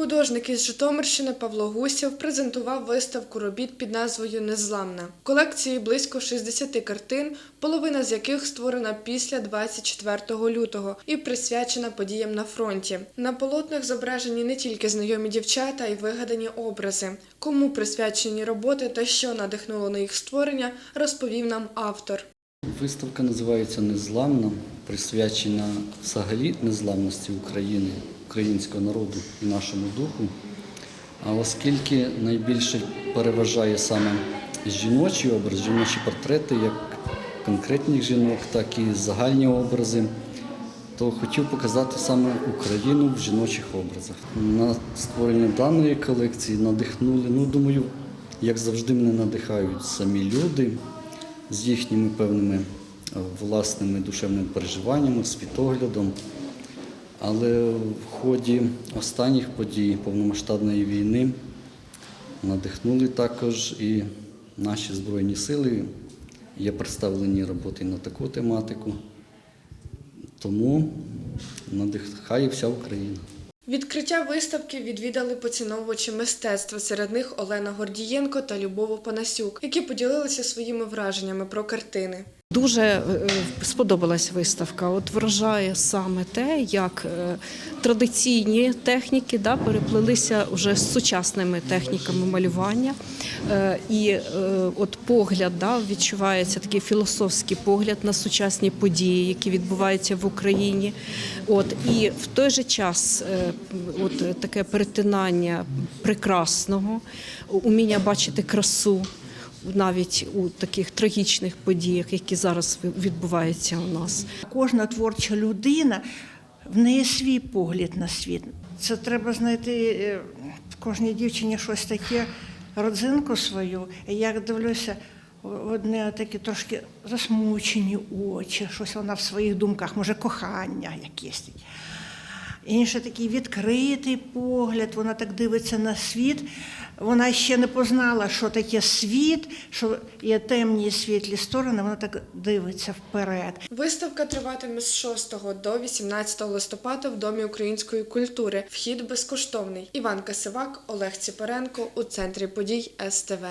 Художник із Житомирщини Павло Гусєв презентував виставку робіт під назвою Незламна. Колекції близько 60 картин, половина з яких створена після 24 лютого і присвячена подіям на фронті. На полотнах зображені не тільки знайомі дівчата й вигадані образи. Кому присвячені роботи та що надихнуло на їх створення, розповів нам автор. Виставка називається Незламна, присвячена взагалі незламності України, українського народу і нашому духу. А оскільки найбільше переважає саме жіночий образ, жіночі портрети, як конкретних жінок, так і загальні образи, то хотів показати саме Україну в жіночих образах. На створення даної колекції надихнули, ну думаю, як завжди мене надихають самі люди з їхніми певними е, власними душевними переживаннями, світоглядом. Але в ході останніх подій повномасштабної війни надихнули також і наші Збройні сили. Є представлені роботи на таку тематику. Тому надихає вся Україна. Відкриття виставки відвідали поціновувачі мистецтва, серед них Олена Гордієнко та Любов Панасюк, які поділилися своїми враженнями про картини. Дуже е, сподобалась виставка. От вражає саме те, як е, традиційні техніки да, переплилися вже з сучасними техніками малювання. Е, І е, от погляд да, відчувається такий філософський погляд на сучасні події, які відбуваються в Україні. От і в той же час е, от таке перетинання прекрасного, уміння бачити красу навіть у таких трагічних подіях, які зараз відбуваються у нас. Кожна творча людина в неї свій погляд на світ. Це треба знайти в кожній дівчині щось таке, родзинку свою. І як дивлюся, одне такі трошки засмучені очі, щось вона в своїх думках, може, кохання якесь. Інше такий відкритий погляд, вона так дивиться на світ. Вона ще не познала, що таке світ, що є темні і світлі сторони, вона так дивиться вперед. Виставка триватиме з 6 до 18 листопада в Домі української культури. Вхід безкоштовний. Іван Касивак, Олег Ціпоренко у центрі подій СТВ.